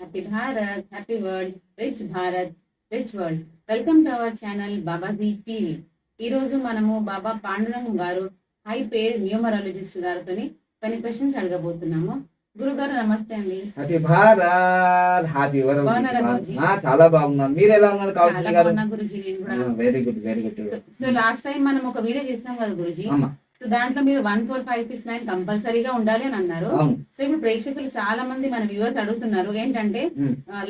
Happy Bharat happy world rich Bharat rich world welcome to our channel Babaji TV ఈ రోజు మనము బాబా పాండురంగం గారు high paid numerologist గారితో కొన్ని క్వశ్చన్స్ అడగబోతున్నాము. గురుగారు నమస్తే అండి. హ్యాపీ భారత్ హ్యాపీ బాగున్నారా గురూజీ? చాలా బాగున్నాను మీరు ఎలా ఉన్నారు చాలా బాగున్నా గురుజీ నేను కూడా. Very good very good so last time మనం ఒక వీడియో చేస్తాం కదా గురుజీ? అమ్మా. సో దాంట్లో మీరు one four five six nine కంపల్సరీగా ఉండాలి అని అన్నారు. సో ఇప్పుడు ప్రేక్షకులు చాలా మంది మన వ్యూవర్స్ అడుగుతున్నారు ఏంటంటే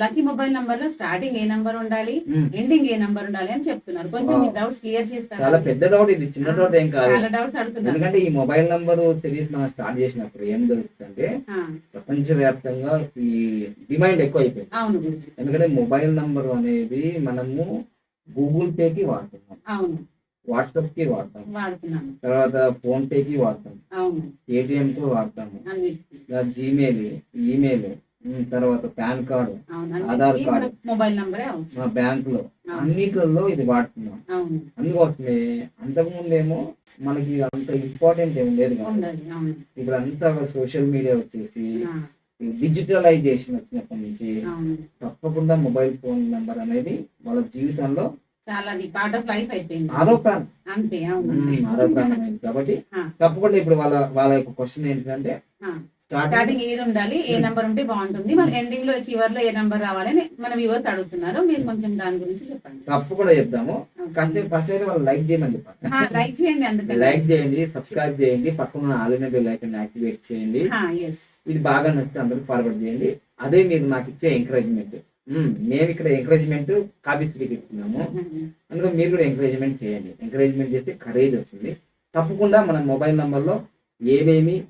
లక్కీ మొబైల్ నంబర్లో స్టార్టింగ్ ఏ నంబర్ ఉండాలి. ఎండింగ్ ఏ నంబర్ ఉండాలి అని చెప్తున్నారు. కొంచెం. మీ డౌట్స్ క్లియర్ చాలా చేస్తారు పెద్ద డౌట్ ఇది చిన్న డౌట్ ఏం కాదు. చాలా డౌట్స్ అడుగుతున్నారు. ఎందుకంటే ఈ మొబైల్ నంబర్ సిరీస్ మనం స్టార్ట్ చేసినప్పుడు ఏం జరుగుతుందంటే ఆ, ప్రపంచవ్యాప్తంగా ఈ డిమాండ్ ఎక్కువ అయిపోయింది అవును. ఎందుకంటే మొబైల్ నంబర్ అనేది మనము గూగుల్ పేకి వాడుతున్నాం. అవును. వాట్సాప్కి వాడతాం తర్వాత ఫోన్ పేకి వాడతాం. అవును. పేటిఎం కి వాడతాము జీమెయిల్ ఈమెయిల్ తర్వాత PAN card Aadhaar card. Mobile నంబరే అవసరం. మా బ్యాంక్లో అన్నిట్లలో ఇది వాడుతున్నాం. అందుకోసమే అంతకుముందేమో మనకి అంత ఇంపార్టెంట్ ఏం లేదు ఇప్పుడు అంతా సోషల్ మీడియా వచ్చేసి డిజిటలైజేషన్ వచ్చినప్పటి నుంచి తప్పకుండా మొబైల్ ఫోన్ నెంబర్ అనేది వాళ్ళ జీవితంలో చాలా అది పార్ట్ ఆఫ్ లైఫ్ అయిపోయింది ఆరోపణ అంతే అవును. ఆరోపణమైంది కాబట్టి. తప్పకుండా ఇప్పుడు వాళ్ళ వాళ్ళ యొక్క క్వశ్చన్ ఏంటంటే. స్టార్టింగ్ ఏది ఉండాలి ఏ నంబర్ ఉంటే బాగుంటుంది. మరి ఎండింగ్లో చివర్లో ఏ నంబర్ రావాలని మన వ్యూవర్స్ అడుగుతున్నారు. మీరు కొంచెం దాని గురించి చెప్పండి. తప్పకుండా చెప్తాము. ఫస్ట్ ఫస్ట్ అయితే వాళ్ళు లైక్ చేయమని చెప్పాలి. లైక్ చేయండి అందుకని. లైక్ చేయండి సబ్స్క్రైబ్ చేయండి పక్కన ఆలిన బెల్ ఐకన్ యాక్టివేట్ చేయండి. ఇది బాగా నచ్చితే అందరూ ఫార్వర్డ్ చేయండి. అదే మీరు నాకు ఇచ్చే ఎంకరేజ్మెంట్ మేము. ఇక్కడ ఎంకరేజ్మెంట్ కాఫీ స్పీక్ ఇస్తున్నాము. అందుకని మీరు కూడా ఎంకరేజ్మెంట్ చేయండి. ఎంకరేజ్మెంట్ చేస్తే కరేజ్ వస్తుంది. తప్పకుండా మన మొబైల్ నంబర్లో ఏమేమి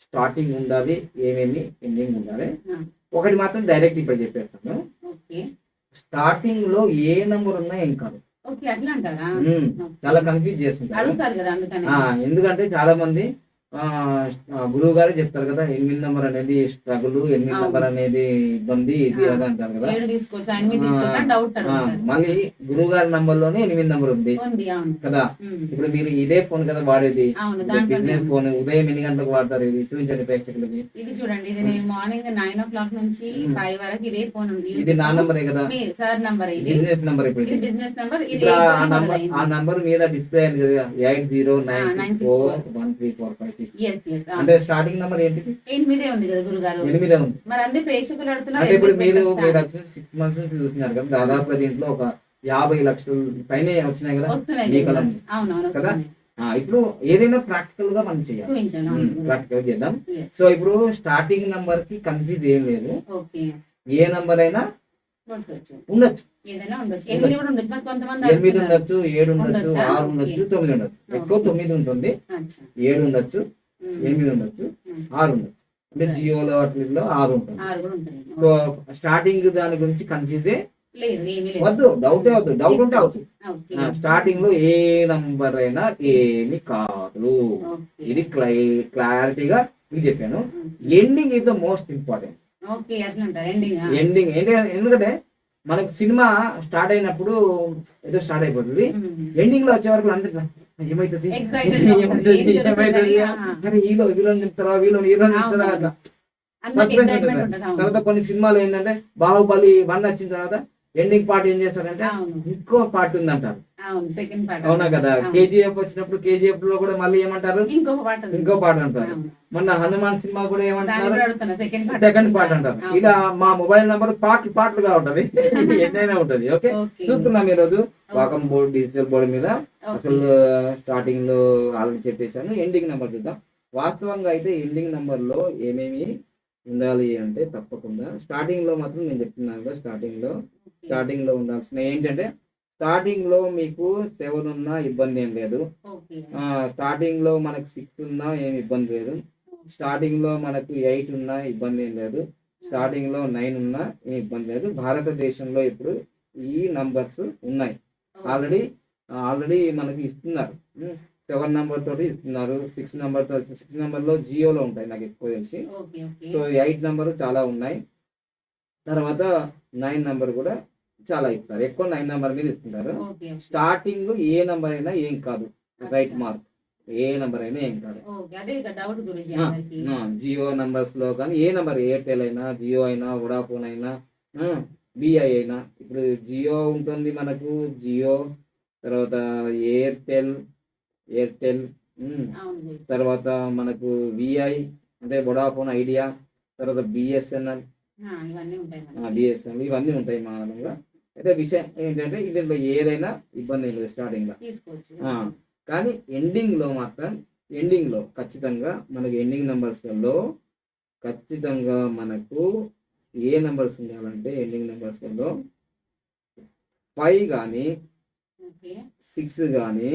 స్టార్టింగ్ ఉండాలి ఏమేమి ఎండింగ్ ఉండాలి. ఒకటి మాత్రం డైరెక్ట్ ఇప్పుడు చెప్పేస్తాను. స్టార్టింగ్లో ఏ నంబర్ ఉన్నా ఏం కాదు. చాలా కన్ఫ్యూజ్ చేస్తుంటారు. ఆ, ఎందుకంటే చాలా మంది గురువు గారు చెప్తారు కదా ఎనిమిది నెంబర్ అనేది స్ట్రగుల్ ఎనిమిది. నెంబర్ అనేది ఇబ్బంది ఇది. అది అంటారు కదా. మళ్ళీ గురువు గారి నంబర్లోనే ఎనిమిది నెంబర్ ఉంది. కదా. ఇప్పుడు మీరు ఇదే ఫోన్ కదా వాడేది. బిజినెస్ ఫోన్ ఉదయం ఎన్ని గంటలకు వాడతారు? ఇది చూపించండి ప్రేక్షకులకి. ఇది చూడండి ఇది నేను మార్నింగ్ నైన్ ఓ క్లాక్ నుంచి. ఫైవ్ వరకు ఇదే ఫోన్ ఉంది. ఇది నా. నంబరే కదా? సార్ నంబర్ బిజినెస్ నంబర్ ఇప్పుడు. బిజినెస్ నంబర్ ఇది ఆ నంబర్ మీద డిస్ప్లే అయింది కదా? Eight zero nine four one three four five అవును. అంటే స్టార్టింగ్ నంబర్ ఏంటిది ఎనిమిదే ఉంది కదా గురుగారు ఎనిమిదే ఉంది మరి అందరు ప్రేక్షకులు అడుగుతున్నారు అంటే ఇప్పుడు మీరు సిక్స్ మంత్స్ నుంచి చూస్తున్నారు కదా దాదాపు దీంట్లో ఒక యాభై లక్షలు పైన వచ్చినాయి కదా వస్తున్నాయి మీ. కలం. కదా? ఇప్పుడు ఏదైనా ప్రాక్టికల్గా మనం చేయాలి. ప్రాక్టికల్ చేద్దాం. సో ఇప్పుడు స్టార్టింగ్ నంబర్కి కన్ఫ్యూజ్ ఏం లేదు ఏ నంబర్ అయినా. ఉండొచ్చు. ఎనిమిది ఉండొచ్చు. ఏడు ఉండొచ్చు? ఆరు ఉండొచ్చు. తొమ్మిది ఉండొచ్చు. ఎక్కువ. తొమ్మిది ఉంటుంది. ఏడు ఉండొచ్చు. ఎనిమిది ఉండొచ్చు. ఆరు ఉండొచ్చు. అంటే. జియోలో వాటిలో ఆరు ఉంటుంది. సో స్టార్టింగ్ దాని గురించి కన్ఫ్యూజ్ వద్దు డౌటే వద్దు. డౌట్ ఉంటే అవుతుంది. స్టార్టింగ్లో ఏ నంబర్ అయినా ఏమి కాదు. ఇది క్లారిటీగా మీకు చెప్పాను. Ending is the most important ending ఎందుకంటే మనకు సినిమా స్టార్ట్ అయినప్పుడు ఏదో స్టార్ట్ అయిపోతుంది. ఎండింగ్లో వచ్చే వరకు అందరికి ఏమైతుంది? హీరో హీరో చెప్తారా? అవును. అట్లా. తర్వాత కొన్ని సినిమాలు ఏంటంటే బాహుబలి వన్ వచ్చిన తర్వాత ఎండింగ్ పార్ట్ ఏం చేస్తారంటే ఇంకో పార్ట్ సెకండ్ పార్ట్ అవునా కదా. కేజీఎఫ్ వచ్చినప్పుడు కేజీఎఫ్లో కూడా మళ్ళీ ఏమంటారు? ఇంకొక పార్ట్ ఉంది. ఇంకో పార్ట్ అంటారు. మొన్న హనుమాన్ సినిమా కూడా ఏమంటారు సెకండ్ పార్ట్ అంటారు. ఇలా మా మొబైల్ నంబర్ పార్ట్ పార్ట్లుగా ఉంటది. ఎన్నైనా ఉంటది ఓకే. చూస్తున్నాం ఈ రోజు వాకం బోర్డ్ డిజిటల్ బోర్డు మీద. అసలు స్టార్టింగ్లో ఆల్రెడీ చెప్పేశాను. ఎండింగ్ నెంబర్ చూద్దాం. వాస్తవంగా అయితే ఎండింగ్ నెంబర్లో ఏమేమి ఉండాలి అంటే తప్పకుండా. స్టార్టింగ్లో మాత్రం నేను చెప్తున్నాను కదా స్టార్టింగ్లో ఓకే. స్టార్టింగ్లో ఉండాల్సిన ఏంటంటే స్టార్టింగ్లో మీకు సెవెన్ ఉన్నా ఇబ్బంది ఏం లేదు. స్టార్టింగ్లో మనకు సిక్స్ ఉన్నా ఏమి ఇబ్బంది లేదు. స్టార్టింగ్లో మనకు ఎయిట్ ఉన్నా ఇబ్బంది ఏం లేదు. స్టార్టింగ్లో నైన్ ఉన్నా ఏం ఇబ్బంది లేదు. భారతదేశంలో ఇప్పుడు ఈ నంబర్స్ ఉన్నాయి. ఆల్రెడీ ఆల్రెడీ మనకి ఇస్తున్నారు. సెవెన్ నెంబర్ తోటి ఇస్తున్నారు. సిక్స్ నెంబర్తో సిక్స్ నెంబర్లో జియోలో ఉంటాయి నాకు ఎక్కువ తెలిసి. సో ఎయిట్ నెంబర్ చాలా ఉన్నాయి. తర్వాత నైన్ నెంబర్ కూడా చాలా ఇస్తారు. ఎక్కువ నైన్ నెంబర్ మీద ఓకే. స్టార్టింగ్ ఏ నెంబర్ అయినా ఏం కాదు. Right mark. ఏ నంబర్ అయినా ఏం కాదు. జియో నంబర్స్లో కానీ ఏ నంబర్ ఎయిర్టెల్ అయినా జియో అయినా వడాఫోన్ అయినా బిఐ అయినా. ఇప్పుడు జియో ఉంటుంది మనకు జియో తర్వాత ఎయిర్టెల్ ఎయిర్టెల్. తర్వాత మనకు విఐ అంటే వడాఫోన్ ఐడియా తర్వాత బిఎస్ఎన్ఎల్ ఇవన్నీ ఉంటాయి. బిఎస్ఎన్ఎల్ ఇవన్నీ ఉంటాయి మామూలుగా అయితే విషయం ఏంటంటే దీంట్లో ఏదైనా ఇబ్బంది లేదు స్టార్టింగ్లో తీసుకోవచ్చు ఆ. కానీ ఎండింగ్లో మాత్రం ఎండింగ్లో ఖచ్చితంగా మనకి ఎండింగ్ నెంబర్స్లలో ఖచ్చితంగా మనకు ఏ నెంబర్స్ ఉండాలంటే ఎండింగ్ నెంబర్స్లలో ఫైవ్ కానీ సిక్స్ కానీ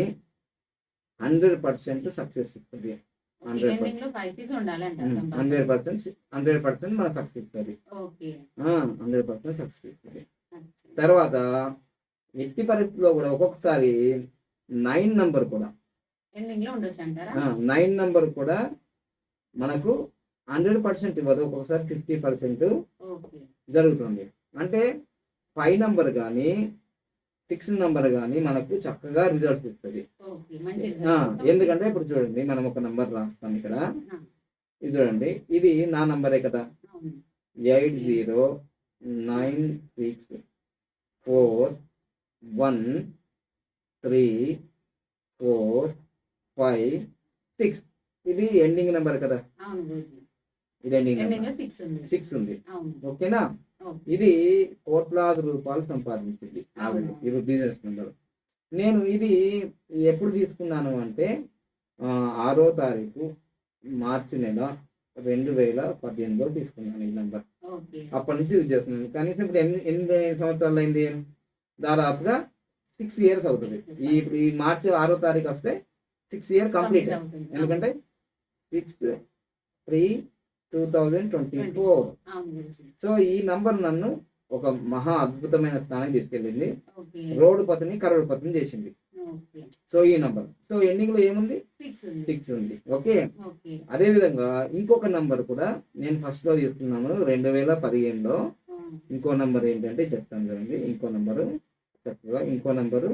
హండ్రెడ్ పర్సెంట్ సక్సెస్ ఇస్తుంది. హండ్రెడ్ అంటారు హండ్రెడ్ పర్సెంట్ హండ్రెడ్ పర్సెంట్ మనకు సక్సెస్ ఇస్తుంది. హండ్రెడ్ పర్సెంట్ సక్సెస్ ఇస్తుంది. తర్వాత ఎట్టి పరిస్థితుల్లో కూడా ఒక్కొక్కసారి నైన్ నంబర్ కూడా. నైన్ నంబర్ కూడా మనకు హండ్రెడ్ పర్సెంట్ ఇవ్వదు. ఒక్కొక్కసారి ఫిఫ్టీ పర్సెంట్ జరుగుతుంది. అంటే ఫైవ్ నంబర్ కానీ సిక్స్ నంబర్ కానీ మనకు చక్కగా రిజల్ట్స్ ఇస్తుంది. ఎందుకంటే ఇప్పుడు చూడండి మనం ఒక నంబర్ రాస్తాం ఇక్కడ. ఇది చూడండి ఇది నా నంబరే కదా? Eight zero nine six four one three four five six. ఇది ఎండింగ్ నెంబర్ కదా? ఇది ఎండింగ్ సిక్స్ ఉంది. సిక్స్ ఉంది. ఓకేనా? ఓకే. ఇది కోట్లాది రూపాయలు సంపాదించింది. ఇది బిజినెస్ నెంబర్ నేను ఇది ఎప్పుడు తీసుకున్నాను అంటే ఆరో తారీఖు మార్చి నెల రెండు వేల పద్దెనిమిదిలో తీసుకున్నాను ఈ నెంబర్ అప్పటి నుంచి యూజ్ చేస్తున్నాను. కనీసం ఇప్పుడు ఎన్ని ఎన్ని సంవత్సరాలు అయింది? దాదాపుగా సిక్స్ ఇయర్స్ అవుతుంది. ఈ ఇప్పుడు ఈ మార్చి ఆరో తారీఖు వస్తే సిక్స్ ఇయర్ కంప్లీట్. ఎందుకంటే six three two thousand twenty four so ఈ నంబర్ నన్ను ఒక మహా అద్భుతమైన స్థానం తీసుకెళ్ళింది. రోడ్డు పతిని కరోడు పతిని చేసింది సో ఈ నంబర్ సో ఎండింగ్లో ఏముంది? సిక్స్ ఉంది. ఓకే. అదే విధంగా ఇంకొక నంబర్ కూడా నేను ఫస్ట్లో తీసుకున్నాను రెండు వేల పదిహేనులో ఇంకో నంబర్ ఏంటంటే చెప్తాను చూడండి. ఇంకో నంబరు చక్కగా ఇంకో number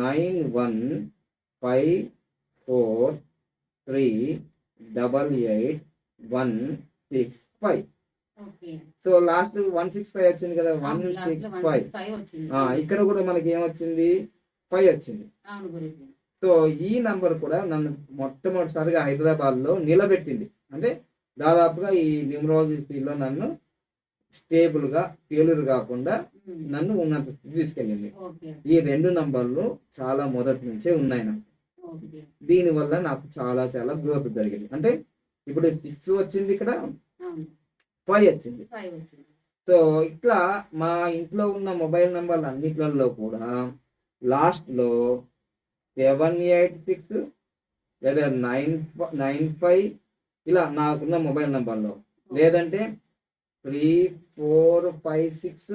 nine one five four three double eight one six five so last one six five వచ్చింది కదా వన్ సిక్స్ ఫైవ్ ఇక్కడ కూడా మనకి ఏమొచ్చింది? ఫైవ్ వచ్చింది. సో ఈ నంబర్ కూడా నన్ను మొట్టమొదటిసారిగా హైదరాబాద్లో నిలబెట్టింది. అంటే దాదాపుగా ఈ న్యూమరాలజీ ఫీల్డ్లో నన్ను స్టేబుల్గా ఫెయిల్యూర్ కాకుండా నన్ను ఉన్నత స్థితి తీసుకెళ్ళింది. ఈ రెండు నంబర్లు చాలా మొదటి నుంచే ఉన్నాయి నాకు. ఓకే దీని వల్ల నాకు చాలా చాలా గ్రోత్ జరిగింది. అంటే ఇప్పుడు సిక్స్ వచ్చింది ఇక్కడ ఫైవ్ వచ్చింది. సో ఇట్లా మా ఇంట్లో ఉన్న మొబైల్ నెంబర్లు అన్నిట్లలో కూడా లాస్ట్లో సెవెన్ ఎయిట్ సిక్స్ లేదా నైన్ నైన్ ఫైవ్ ఇలా నాకున్న మొబైల్ నెంబర్లో లేదంటే త్రీ ఫోర్ ఫైవ్ సిక్స్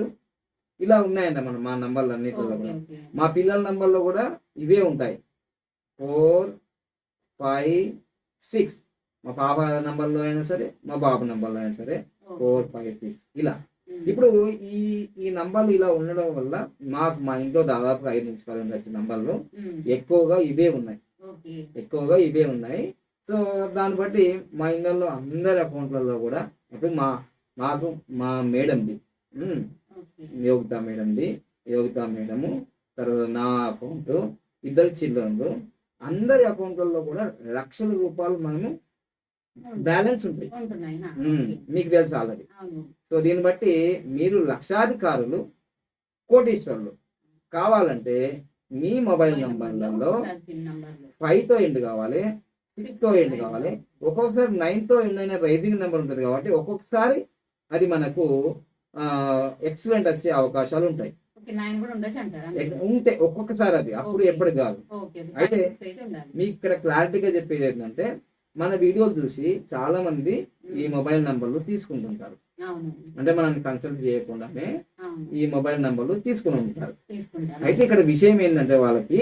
ఇలా ఉన్నాయంట మన మా నంబర్లు అన్నిటిలో మా పిల్లల నంబర్లో కూడా ఇవే ఉంటాయి. Four five six. మా పాప నంబర్లో అయినా సరే మా బాబు నంబర్లో అయినా సరే. Four five six. ఇలా. ఇప్పుడు ఈ ఈ నంబర్లు ఇలా ఉండడం వల్ల మాకు మా ఇంట్లో దాదాపు ఐదు నుంచి పది ఉండొచ్చు నంబర్లు ఎక్కువగా ఇవే ఉన్నాయి. ఎక్కువగా ఇవే ఉన్నాయి. సో దాన్ని బట్టి మా ఇళ్ళల్లో అందరి అకౌంట్లలో కూడా ఇప్పుడు మా మాకు మా మేడంది యోగిత మేడంది యోగిత మేడము తర్వాత నా అకౌంట్ ఇద్దరు చిల్డ్రన్లు అందరి అకౌంట్లలో కూడా లక్షల రూపాయలు మనము బ్యాలెన్స్ ఉంటాయి. మీకు తెలుసు ఆల్రెడీ. సో దీన్ని బట్టి మీరు లక్షాధికారులు కోటీశ్వరులు కావాలంటే మీ మొబైల్ నంబర్లలో ఉండాల్సిన నంబర్లు. ఫైవ్తో ఎండ్ కావాలి సిక్స్తో ఎండ్ కావాలి. ఒక్కొక్కసారి నైన్తో ఎండ్ అయిన రైజింగ్ నెంబర్ ఉంటుంది కాబట్టి ఒక్కొక్కసారి అది మనకు ఎక్సలెంట్ వచ్చే అవకాశాలు ఉంటాయి. ఉంటే ఒక్కొక్కసారి అది అప్పుడు. ఎప్పటికి కాదు. అయితే- మీకు ఇక్కడ క్లారిటీగా చెప్పేది ఏంటంటే మన వీడియోలు చూసి చాలా మంది ఈ మొబైల్ నంబర్లు తీసుకుంటుంటారు. అంటే మనం కన్సల్ట్ చేయకుండానే ఈ మొబైల్ నంబర్లు తీసుకుని ఉంటారు. తీసుకుంటారు. అయితే ఇక్కడ విషయం ఏంటంటే వాళ్ళకి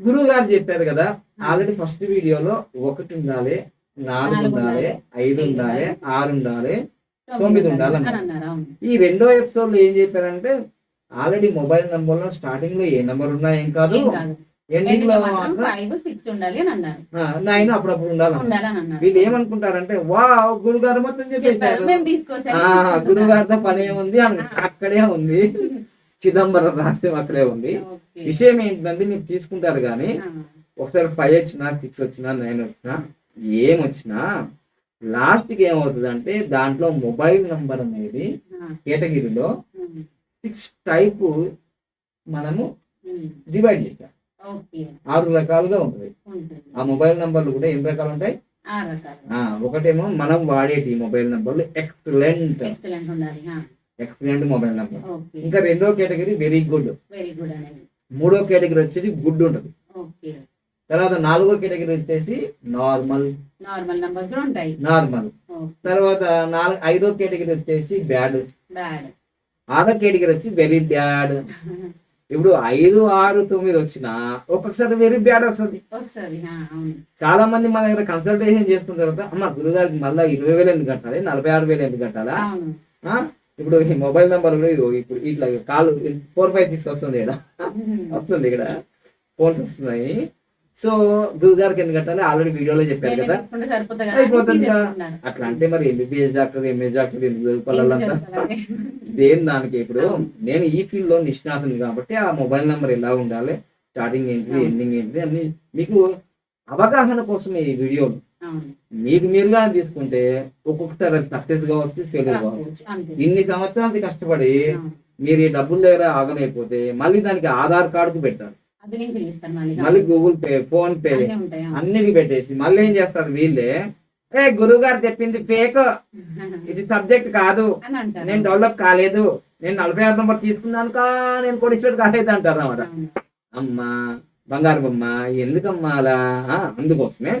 గురువు గారు చెప్పారు కదా ఆల్రెడీ ఫస్ట్ వీడియోలో ఒకటి ఉండాలి నాలుగు ఉండాలి ఐదు ఉండాలి ఆరు ఉండాలి తొమ్మిది ఉండాలి ఈ రెండో ఎపిసోడ్లో ఏం చెప్పారంటే ఆల్రెడీ మొబైల్ నంబర్లో స్టార్టింగ్లో ఏ నంబర్ ఉన్నా ఏం కాదు. ఎండింగ్లో మాత్రం ఫైవ్ సిక్స్ ఉండాలి అని అన్నారు. నైన్ అప్పుడప్పుడు ఉండాలి. వీళ్ళు ఏమనుకుంటారంటే వా గురుగారు మొత్తం చెప్పేశారు. ఆ, గురుగారితో పని ఏముంది అక్కడే ఉంది. చిదంబరం రహస్యం అక్కడే ఉంది. విషయం ఏంటంటే మీరు తీసుకుంటారు కానీ ఒకసారి ఫైవ్ వచ్చినా సిక్స్ వచ్చినా నైన్ వచ్చినా ఏం వచ్చినా లాస్ట్కి ఏమవుతుంది అంటే దాంట్లో మొబైల్ నంబర్ అనేది కేటగిరీలో సిక్స్ టైప్ మనము డివైడ్ ఓకే. ఆరు రకాలుగా ఉంటుంది. ఆ మొబైల్ నంబర్లు కూడా ఎన్ని రకాలు ఉంటాయి? ఒకటేమో మనం వాడేటి మొబైల్ నంబర్లు ఎక్సలెంట్ ఎక్సలెంట్ మొబైల్ నంబర్ ఇంకా రెండో category very good very good అనేది. మూడో కేటగిరీ వచ్చేసి గుడ్ ఉంటుంది. తర్వాత నాలుగో కేటగిరీ వచ్చేసి నార్మల్ నార్మల్ నంబర్స్ కూడా ఉంటాయి. నార్మల్ తర్వాత నాలుగు ఐదో కేటగిరీ వచ్చేసి బ్యాడ్ బ్యాడ్ ఆరో కేటగిరీ వచ్చి వెరీ బ్యాడ్. ఇప్పుడు ఐదు ఆరు తొమ్మిది వచ్చినా ఒక్కొక్కసారి వెరీ బ్యాడ్ వస్తుంది. చాలా మంది మన దగ్గర కన్సల్టేషన్ చేసుకున్న తర్వాత అమ్మ గురుగారికి మళ్ళీ ఇరవై వేలు ఎందుకు కట్టాలి? నలభై ఆరు వేలు ఎందుకు కట్టాలా? ఇప్పుడు ఈ మొబైల్ నెంబర్ కూడా ఇప్పుడు ఇట్లా కాల్ ఫోర్ ఫైవ్ సిక్స్ వస్తుంది ఇక్కడ. వస్తుంది ఇక్కడ. ఫోన్స్ వస్తున్నాయి. సో గురుగారికి ఎందుకు కట్టాలి ఆల్రెడీ వీడియోలో చెప్పారు కదా అయిపోతుంది. అట్లా అంటే మరి ఎంబీబీఎస్ డాక్టర్ ఎంఎస్ డాక్టర్ ఎందుకు చదువుకోవాలంతా? దేని దానికి ఇప్పుడు. నేను ఈ ఫీల్డ్లో నిష్ణాతుని కాబట్టి ఆ మొబైల్ నెంబర్ ఎలా ఉండాలి స్టార్టింగ్ ఏంటి. ఎండింగ్ ఏంటి అన్ని మీకు అవగాహన కోసం ఈ వీడియో మీకు మీరుగా తీసుకుంటే ఒక్కొక్కసారి సక్సెస్ కావచ్చు ఫెయిల్యూర్ కావచ్చు. ఇన్ని సంవత్సరాలు కష్టపడి. మీరు ఈ డబ్బుల దగ్గర ఆగమైపోతే మళ్ళీ దానికి ఆధార్ కార్డుకు పెట్టారు అది నేను పిలుస్తాను మళ్ళీ. గూగుల్ పే ఫోన్ పే అన్నీ ఉంటాయి? అవును. అన్నిటికి పెట్టేసి మళ్ళీ ఏం చేస్తారు వీళ్ళే? ఏ గురువు గారు చెప్పింది ఫేక్ ఇది సబ్జెక్ట్ కాదు. అని అంటారు. నేను డెవలప్ కాలేదు. నేను నలభై ఆరు నంబర్ తీసుకున్నాను కా నేను కోటీశ్వర్ కాలేదు అంటారు అన్నమాట. అమ్మా బంగారు బొమ్మ ఎందుకమ్మా అలా? అందుకోసమే.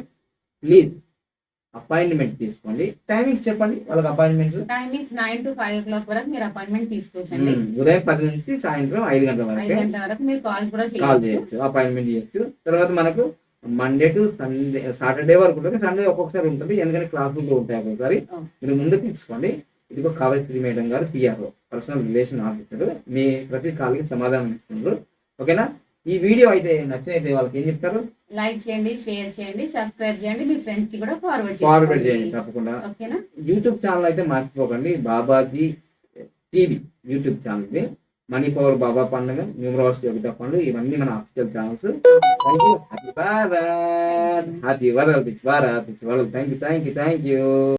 ప్లీజ్ అపాయింట్మెంట్ తీసుకోండి. టైమింగ్స్ చెప్పండి వాళ్ళకి appointments. Timings nine to five o'clock వరకు మీరు అపాయింట్మెంట్ తీసుకోవచ్చండి. ఉదయం పది నుంచి సాయంత్రం ఐదు గంటల ఐదు వరకు గంటల వరకు మీరు కాల్స్ కూడా కాల్ చేయొచ్చు అపాయింట్మెంట్ చేయొచ్చు. తర్వాత మనకు మండే టు సండే సాటర్డే వరకు ఉంటుంది. సండే ఒక్కొక్కసారి ఉంటుంది. ఎందుకంటే క్లాసులు ఉంటాయి ఒక్కొక్కసారి. మీరు ముందు తీసుకోండి. ఇదిగో కావేశ్వరి మేడం గారు పిఆర్ఓ పర్సనల్ రిలేషన్ ఆఫీసర్ మీ ప్రతి కాల్కి సమాధానం ఇస్తున్నారు. ఓకేనా? ఈ వీడియో అయితే నచ్చినైతే వాళ్ళకి ఏం చెప్తారు? లైక్ చేయండి షేర్ చేయండి సబ్స్క్రైబ్ చేయండి మీ ఫ్రెండ్స్కి కూడా ఫార్వర్డ్ ఫార్వర్డ్ చేయండి తప్పకుండా. ఓకేనా? యూట్యూబ్ ఛానల్ అయితే మర్చిపోకండి. బాబాజీ టీవీ యూట్యూబ్ ఛానల్ ఇది. మనీ పవర్ బాబా పండుగ న్యూమరాల్స్ యోగిత పండుగ ఇవన్నీ మన official channels thank you happy Bharat happy world Bharat thank you thank you thank you